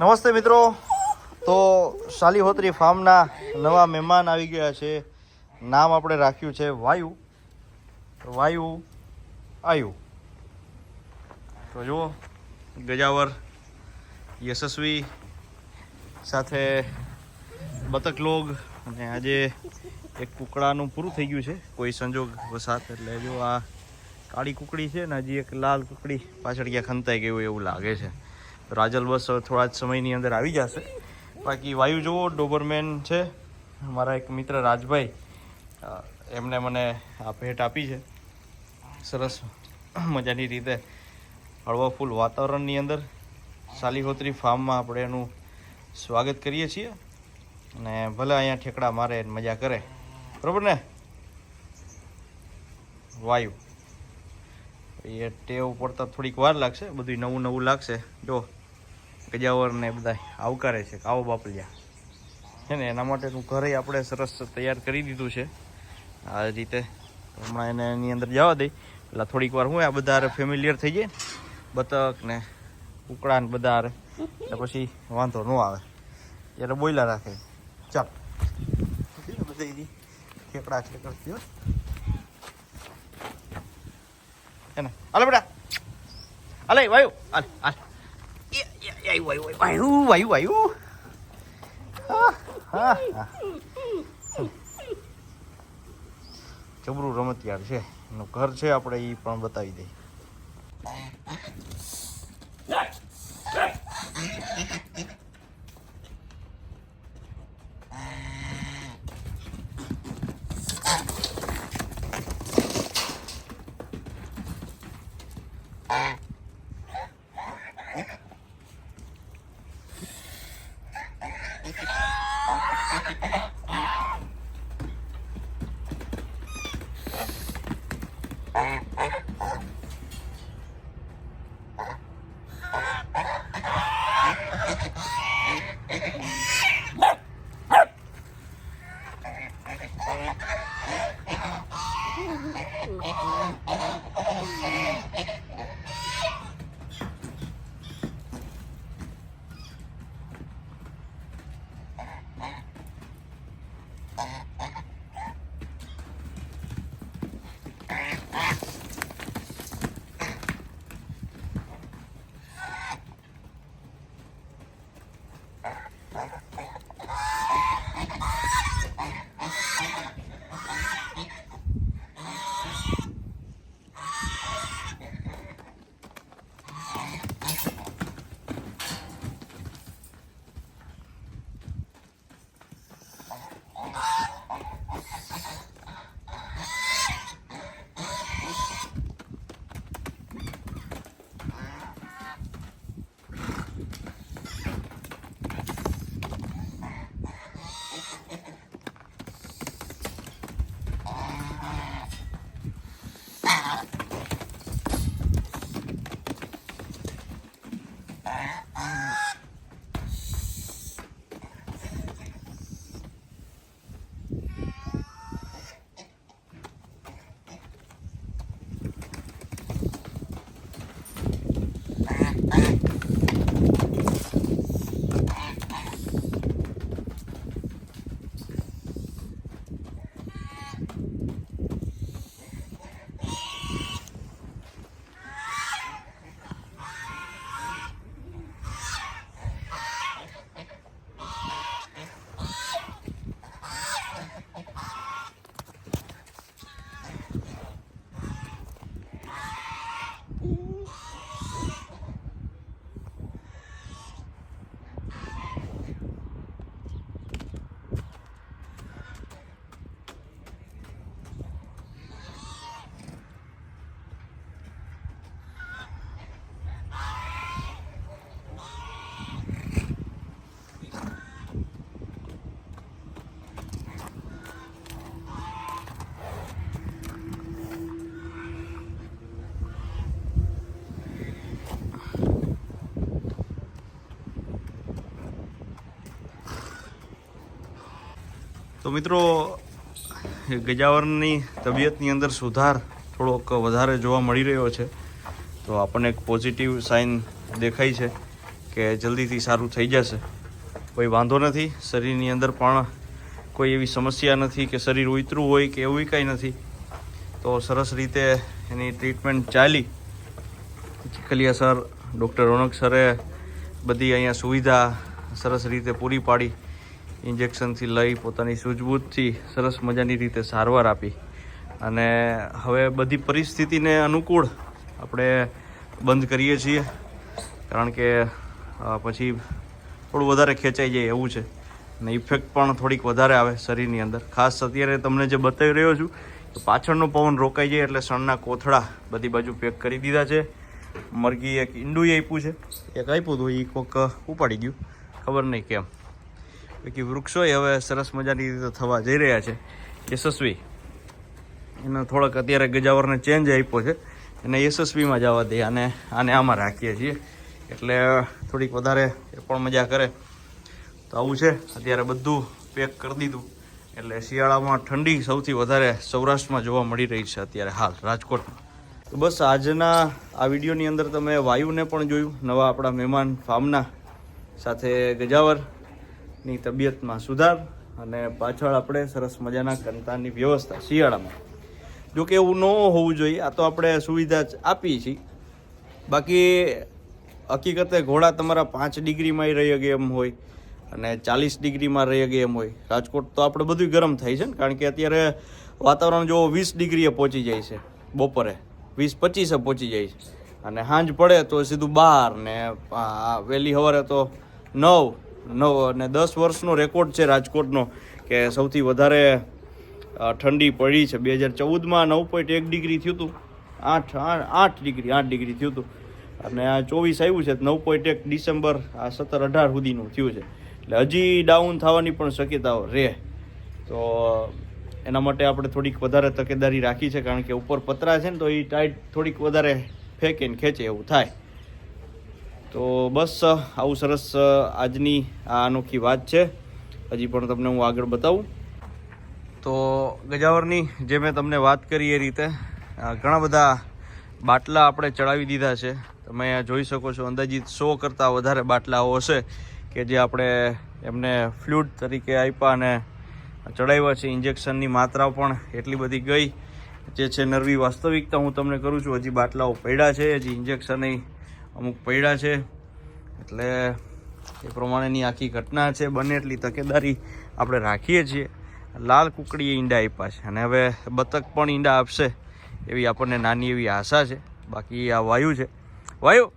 નમસ્તે મિત્રો. તો શાલીહોત્રી ફાર્મના નવા મહેમાન આવી ગયા છે. નામ આપણે રાખ્યું છે વાયુ. વાયુ આયુ. તો જુઓ, ગજાવર યશસ્વી સાથે બતક લોગ અને આજે એક કુકડાનું પૂરું થઈ ગયું છે. કોઈ સંજોગ વસાત એટલે જો આ કાળી કુકડી છે ને હજી એક લાલ કુકડી પાછળ ક્યાં ખંતાઈ ગયું એવું લાગે છે. રાજલ બસ થોડા જ સમયની અંદર આવી જશે. બાકી વાયુ જુઓ, ડોબરમેન છે, મારા એક મિત્ર રાજભાઈ એમણે મને આ ભેટ આપી છે. સરસ મજાની રીતે હળવા ફૂલ વાતાવરણની અંદર સાલીહોત્રી ફાર્મમાં આપણે એનું સ્વાગત કરીએ છીએ. અને ભલે અહીંયા ઠેકડા મારે મજા કરે. બરાબર ને? વાયુ. એ ટેવ પડતા થોડીક વાર લાગશે બધું નવું નવું લાગશે. જો ગજાવર ને બધા આવકારે છે આવો બાપલિયા. છે ને એના માટેનું ઘરે આપણે સરસ તૈયાર કરી દીધું છે. આ રીતે હમણાં એને એની અંદર જવા દઈ એટલે થોડીક વાર હું આ બધા ફેમિલિયર થઈ જાય બતક ને કુકડા ને બધા એટલે પછી વાંધો ન આવે. ત્યારે બોયલા રાખે. ચાલ. બધી ખેકડા ખેકડ થયો? એને હાલો બેટા. હાલે વાયુ. હાલ હાલ. એ, એ, વાયુ વાયુ વાયુ વાયુ વાયુ હા, હા, હા. જબરું રમતિયાર છે. એનું ઘર છે આપણે એ પણ બતાવી દઈએ. people. તો મિત્રો ગજાવરની તબિયતની અંદર સુધાર થોડોક વધારે જોવા મળી રહ્યો છે. તો આપણને એક પોઝિટિવ સાઇન દેખાય છે કે જલ્દીથી સારું થઈ જશે. કોઈ વાંધો નથી, શરીરની અંદર પણ કોઈ એવી સમસ્યા નથી કે શરીર ઉતરું હોય કે એવું કાંઈ નથી. તો સરસ રીતે એની ટ્રીટમેન્ટ ચાલી. ચીખલિયા સર ડૉક્ટર રોનક સરે બધી અહીંયા સુવિધા સરસ રીતે પૂરી પાડી. ઇન્જેક્શનથી લઈ પોતાની સૂઝબૂઝથી સરસ મજાની રીતે સારવાર આપી. અને હવે બધી પરિસ્થિતિને અનુકૂળ આપણે બંધ કરીએ છીએ. કારણ કે પછી થોડું વધારે ખેંચાઈ જાય એવું છે. અને ઇફેક્ટ પણ થોડીક વધારે આવે શરીરની અંદર. ખાસ અત્યારે તમને જે બતાવી રહ્યો છું, તો પાછળનો પવન રોકાઈ જાય એટલે સણના કોથળા બધી બાજુ પેક કરી દીધા છે. મરઘી એક ઈંડું આપ્યું છે. એક આપ્યું હતું એ કોક ઉપાડી ગયું. ખબર નહીં કેમ. બાકી વૃક્ષોય હવે સરસ મજાની રીતે થવા જઈ રહ્યા છે. યશસ્વી. એનો થોડોક અત્યારે ગજાવરને ચેન્જ આપ્યો છે. એને યશસ્વીમાં જવા દે અને આને આમાં રાખીએ છીએ. એટલે થોડીક વધારે એ પણ મજા કરે. તો આવું છે. અત્યારે બધું પેક કરી દીધું. એટલે શિયાળામાં ઠંડી સૌથી વધારે સૌરાષ્ટ્રમાં જોવા મળી રહી છે અત્યારે હાલ, રાજકોટમાં. તો બસ આજના આ વિડીયોની અંદર તમે વાયુને પણ જોયું. નવા આપણા મહેમાન ફાર્મના સાથે ગજાવરની તબિયતમાં સુધાર અને પાછળ આપણે સરસ મજાના કંતાની વ્યવસ્થા શિયાળામાં. જો કે એવું ન હોવું જોઈએ, આ તો આપણે સુવિધા જ આપીએ છીએ. બાકી હકીકતે ઘોડા તમારા પાંચ ડિગ્રીમાં રહી શકે એમ હોય અને ચાલીસ ડિગ્રીમાં રહી શકે એમ હોય. રાજકોટ તો આપણે બધું ગરમ થાય છે ને, કારણ કે અત્યારે વાતાવરણ જો વીસ ડિગ્રીએ પહોંચી જાય છે બપોરે. વીસ પચીસે પહોંચી જાય છે. અને સાંજ પડે તો સીધું બાર ને વહેલી સવારે તો નવ નવ અને દસ વર્ષનો રેકોર્ડ છે રાજકોટનો, કે સૌથી વધારે ઠંડી પડી છે. બે હજાર ચૌદમાં નવ પોઈન્ટ એક ડિગ્રી થયું હતું. આઠ આઠ ડિગ્રી આઠ ડિગ્રી થયું હતું. અને આ ચોવીસ આવ્યું છે, નવ પોઈન્ટ એક ડિસેમ્બર, આ સત્તર અઢાર સુધીનું થયું છે. એટલે હજી ડાઉન થવાની પણ શક્યતાઓ રહે. તો, એના માટે આપણે થોડીક વધારે તકેદારી રાખી છે, કારણ કે ઉપર પતરા છે ને, તો એ ટાઈટ થોડીક વધારે ફેંકીને ખેંચે એવું થાય. તો બસ, આવું સરસ, આજની આ અનોખી વાત છે. હજી પણ તમને હું આગળ બતાવું. તો ગજાવરની જે મેં તમને વાત કરી એ રીતે ઘણા બધા બાટલા આપણે ચડાવી દીધા છે. તમે અહીંયા જોઈ શકો છો, અંદાજિત સો કરતાં વધારે બાટલાઓ હશે કે જે આપણે એમને ફ્લૂડ તરીકે આપ્યા અને ચડાવ્યા છે. ઇન્જેક્શનની માત્રા પણ એટલી બધી ગઈ જે છે નરવી વાસ્તવિકતા હું તમને કરું છું. હજી બાટલાઓ પડ્યા છે, હજી ઇન્જેક્શન અમુક પડ્યા છે. એટલે એ પ્રમાણેની આખી ઘટના છે. બને એટલી તકેદારી આપણે રાખીએ છીએ. લાલ કુકડીએ ઈંડા આપ્યા છે. અને હવે બતક પણ ઈંડા આપશે એવી આપણને નાની એવી આશા છે. બાકી આ વાયુ છે. વાયુ!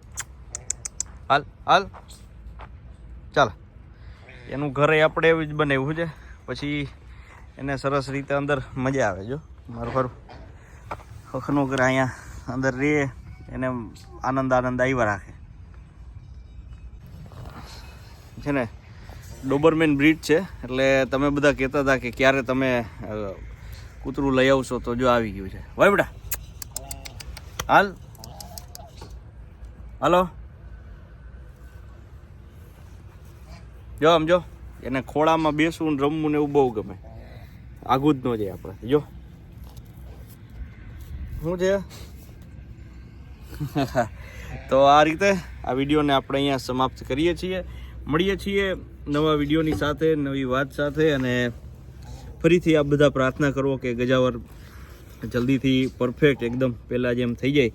હાલ હાલ. ચાલ. એનું ઘરે આપણે એવું જ બનાવ્યું છે. પછી એને સરસ રીતે અંદર મજા આવે જો. મારું ખરું ઘર અહીંયા અંદર રે એને આનંદ આનંદ આવ્યા રાખે. છે ને ડોબરમેન બ્રીડ છે, એટલે તમે બધા કહેતા હતા કે ક્યારે તમે કૂતરું લઈ આવશો તો જો આવી ગયું છે. ભાઈ બેટા. હાલ. હાલો. જો આમ જો, એને ખોળામાં બેસવું ને રમવું ને એવું બહુ ગમે. આઘું જ ન જાય આપણે. જો. શું છે? તો આ રીતે આ વિડીયોને આપણે અહીંયા સમાપ્ત કરીએ છીએ. મળીએ છીએ નવા વિડીયોની સાથે, નવી વાત સાથે અને ફરીથી આ બધા પ્રાર્થના કરો કે ગજાવર જલ્દીથી પરફેક્ટ એકદમ પહેલાં જેમ થઈ જાય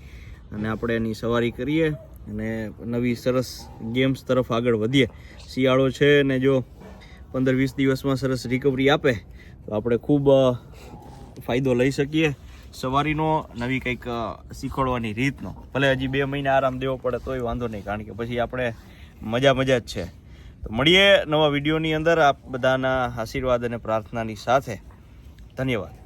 અને આપણે એની સવારી કરીએ અને નવી સરસ ગેમ્સ તરફ આગળ વધીએ. શિયાળો છે ને જો પંદર વીસ દિવસમાં સરસ રિકવરી આપે, તો આપણે ખૂબ ફાયદો લઈ શકીએ. સવારીનો નવી કંઈક શીખવાડવાની રીતનો. ભલે હજી બે મહિના આરામ દેવો પડે તોય વાંધો નહીં, કારણ કે પછી આપણે મજા મજા જ છે. તો મળીએ નવા વિડીયોની અંદર આપ બધાના આશીર્વાદ અને પ્રાર્થનાની સાથે. ધન્યવાદ.